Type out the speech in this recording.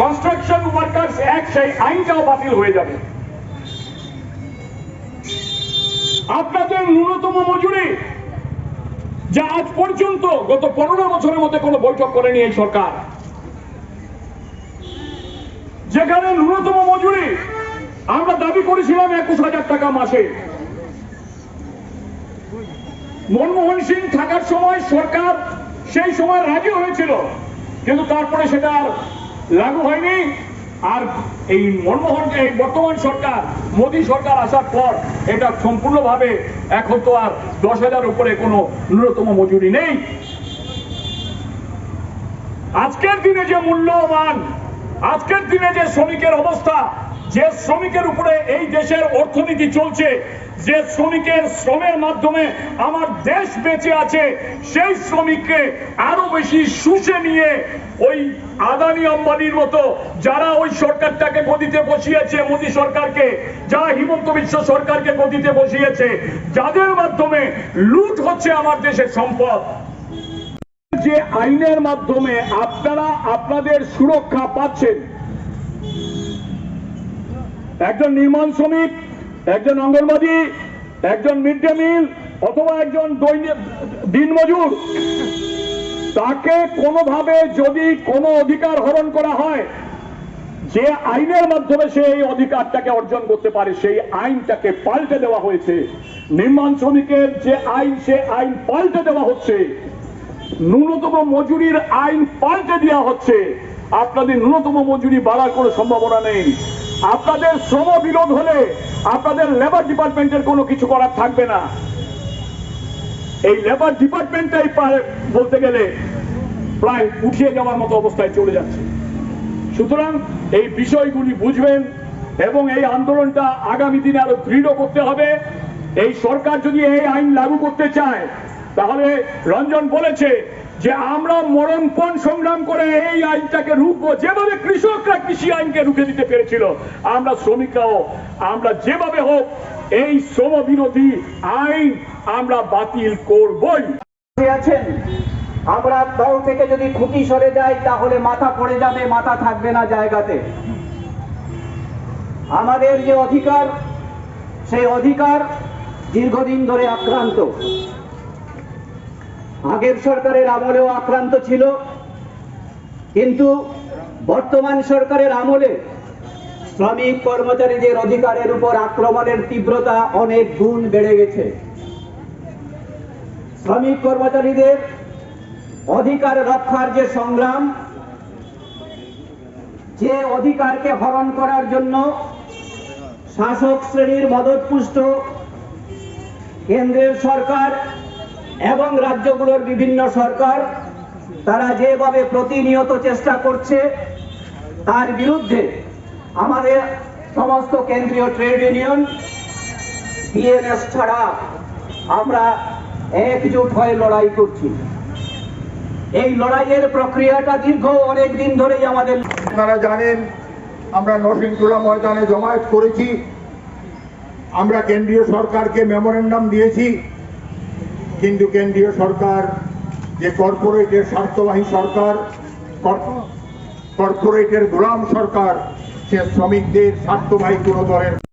Construction workers act সেই আইনটাও বাতিল হয়ে যাবে। আপনাদের ন্যূনতম মজুরি, যা আজ পর্যন্ত গত পনেরো বছরের মধ্যে কোনো বৈঠক করেনি এই সরকার। যেখানে ন্যূনতম মজুরি, আমরা দাবি করেছিলাম একুশ হাজার টাকা মাসে। মনমোহন সিং থাকার সময় সরকার সেই সময় রাজি হয়েছিল, কিন্তু তারপরে সেটা আর লাগু হয়নি। আর এই মনমোহন এই বর্তমান সরকার, মোদী সরকার আসার পর এটা সম্পূর্ণভাবে এখন তো আর দশ হাজার উপরে কোনো ন্যূনতম মজুরি নেই। আজকের দিনে যে মূল্যবান, আজকের দিনে যে শ্রমিকের অবস্থা যে শ্রমিকের উপরে এই দেশের অর্থনীতি চলছে, যে শ্রমিকের শ্রমের মাধ্যমে আমার দেশ বেঁচে আছে, সেই শ্রমিককে আরও বেশি শুষে নিয়ে ওই আদানি আম্বানির মতো যারা ওই সরকারটাকে গদিতে বসিয়েছে, মোদি সরকারকে যারা হিমন্ত বিশ্ব সরকারকে গদিতে বসিয়েছে, যাদের মাধ্যমে লুট হচ্ছে আমার দেশের সম্পদ। যে আইনের মাধ্যমে আপনারা আপনাদের সুরক্ষা পাচ্ছেন একজন নির্মাণ শ্রমিক, একজন অঙ্গনবাদী, একজন মিড ডে মিল অথবা একজন দিনমজুর। তাকে কোনোভাবে যদি কোনো অধিকার হরণ করা হয়, যে আইনের মাধ্যমে সে এই অধিকারটাকে অর্জন করতে পারে, সেই আইনটাকে পাল্টে দেওয়া হয়েছে। নির্মাণ শ্রমিকের যে আইন, সে আইন পাল্টে দেওয়া হচ্ছে। ন্যূনতম মজুরির আইন পাল্টে দেওয়া হচ্ছে। আপনাদের ন্যূনতম মজুরি বাড়ার কোনো সম্ভাবনা নেই। আপনাদের শ্রম বিরোধ হলে আপনাদের লেবার ডিপার্টমেন্টের কোনো কিছু করার থাকবে না। এই লেবার ডিপার্টমেন্টটাই বলতে গেলে প্রায় উঠিয়ে যাওয়ার মতো অবস্থায় চলে যাচ্ছে। সুতরাং এই বিষয়গুলি বুঝবেন এবং এই আন্দোলনটা আগামী দিনে আরও দৃঢ় করতে হবে। এই সরকার যদি এই আইন লাগু করতে চায়, তাহলে রঞ্জন বলেছে যে আমরা মরণপণ সংগ্রাম করে এই আইনটাকে রুখবো। যেভাবে কৃষকরা কৃষি আইনকে রুখে দিতে পেরেছিল, আমরা শ্রমিকরাও, আমরা যেভাবে হোক এই শ্রম বিরোধী আইন আমরা বাতিল করবই। আছেন? আমরা দল থেকে যদি খুঁটি সরে যায় তাহলে মাথা পড়ে যাবে, মাথা থাকবে না জায়গাতে। আমাদের যে অধিকার, সেই অধিকার দীর্ঘদিন ধরে আক্রান্ত। আগের সরকারের আমলেও আক্রান্ত ছিল, কিন্তু বর্তমান সরকারের আমলে শ্রমিক কর্মচারীদের অধিকারের উপর আক্রমণের তীব্রতা অনেক গুণ বেড়ে গেছে। শ্রমিক কর্মচারীদের অধিকার রক্ষার যে সংগ্রাম, যে অধিকারকে হরণ করার জন্য শাসক শ্রেণির মদতপুষ্ট কেন্দ্রের সরকার এবং রাজ্যগুলোর বিভিন্ন সরকার, তারা যেভাবে প্রতিনিয়ত চেষ্টা করছে, তার বিরুদ্ধে আমাদের সমস্ত কেন্দ্রীয় ট্রেড ইউনিয়ন, বিএনএস ছাড়া আমরা একজোট হয়ে লড়াই করছি। এই লড়াইয়ের প্রক্রিয়াটা দীর্ঘ অনেক দিন ধরেই আমাদের আপনারা জানেন, আমরা নরসিংটোলা ময়দানে জমায়েত করেছি। আমরা কেন্দ্রীয় সরকারকে মেমোরেন্ডাম দিয়েছি। কিন্তু কেন্দ্রীয় সরকার, যে কর্পোরেটের স্বার্থবাহী সরকার, কর- কর্পোরেটের গোলাম সরকার, সে শ্রমিকদের স্বার্থবাহী কোনো দলের